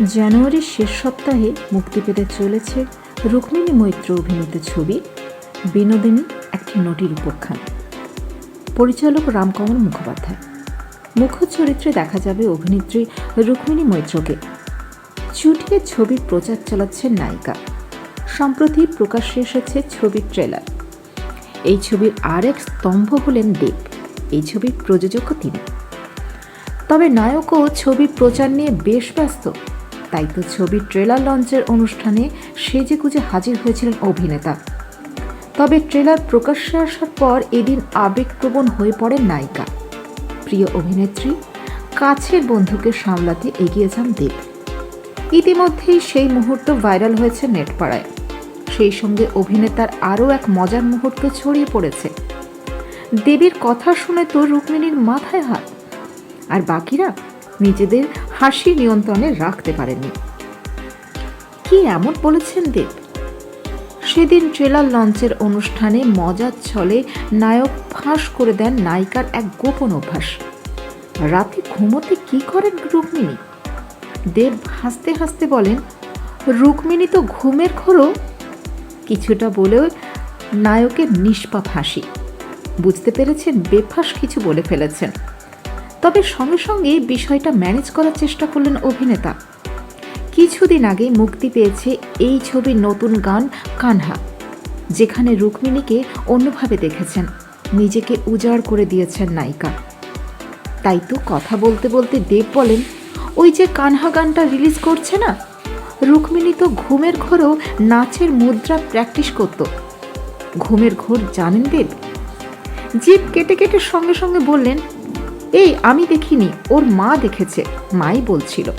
জানুয়ারির শেষ সপ্তাহে মুক্তি পেতে চলেছে রুক্মিণী মৈত্র অভিনীত ছবি, বিনোদিনী একটি নটির উপাখ্যান। পরিচালক রামকমল মুখোপাধ্যায়। মুখ্য চরিত্রে দেখা যাবে অভিনেত্রী রুক্মিণী মৈত্রকে। চুটিয়ে ছবির প্রচার চালাচ্ছেন নায়িকা। সম্প্রতি প্রকাশ্যে এসেছে ছবির ট্রেলার। এই ছবির আরেক স্তম্ভ হলেন দেব। এই ছবির প্রযোজকও তিনি। তবে নায়কও ছবির প্রচার নিয়ে বেশ ব্যস্ত। তাই তো ছবির ট্রেলার লঞ্চের অনুষ্ঠানে সেজে গুজে হাজির হয়েছিলেন অভিনেতা। তবে ট্রেলার প্রকাশ্যে আসার পর এদিন আবেগপ্রবণ হয়ে পড়েন নায়িকা। প্রিয় অভিনেত্রী, কাছের বন্ধুকে সামলাতে এগিয়ে যান দেব। ইতিমধ্যেই সেই মুহূর্ত ভাইরাল হয়েছে নেটপাড়ায়। সেই সঙ্গে অভিনেতার আরও এক মজার মুহূর্ত ছড়িয়ে পড়েছে। দেবীর কথা শুনে তো রুক্মিণীর মাথায় হাত। আর বাকিরা নিজেদের হাসি নিয়ন্ত্রণে রাখতে পারেননি। কি এমন বলেছেন দেব? সেদিন ট্রেলার লঞ্চের অনুষ্ঠানে মজার ছলে নায়ক ফাঁস করে দেন নায়িকার এক গোপন অভ্যাস। রাতে ঘুমোতে কি করেন রুক্মিণী? দেব হাসতে হাসতে বলেন, রুক্মিণী তো ঘুমের ঘোরও কিছুটা বলেও নায়কের নিষ্পাপ হাসি। বুঝতে পেরেছেন, বেফাস কিছু বলে ফেলেছেন। তবে সঙ্গে সঙ্গে বিষয়টা ম্যানেজ করার চেষ্টা করলেন অভিনেতা। কিছুদিন আগে মুক্তি পেয়েছে এই ছবির নতুন গান কানহা, যেখানে রুক্মিণীকে অন্যভাবে দেখেছেন, নিজেকে উজাড় করে দিয়েছেন নায়িকা। তাই তো কথা বলতে বলতে দেব বলেন, ওই যে কানহা গানটা রিলিজ করছে না? রুক্মিণী তো ঘুমের ঘোরেও নাচের মুদ্রা প্র্যাকটিস করত। ঘুমের ঘোর জানেন দেব? জিভ কেটে কেটে সঙ্গে সঙ্গে বললেন এই, আমি দেখিনি, ওর মা দেখেছে মাই বলছিল।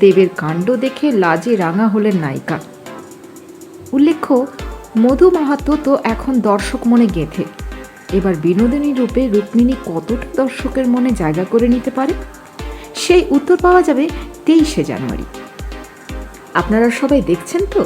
দেবের কাণ্ড দেখে লাজে রাঙা হলেন নায়িকা। উল্লেখ্য, মধু মাহাতো তো এখন দর্শক মনে গেঁথে। এবার বিনোদিনী রূপে রুক্মিণী কতটা দর্শকের মনে জায়গা করে নিতে পারে? সেই উত্তর পাওয়া যাবে তেইশে জানুয়ারি। আপনারা সবাই দেখছেন তো?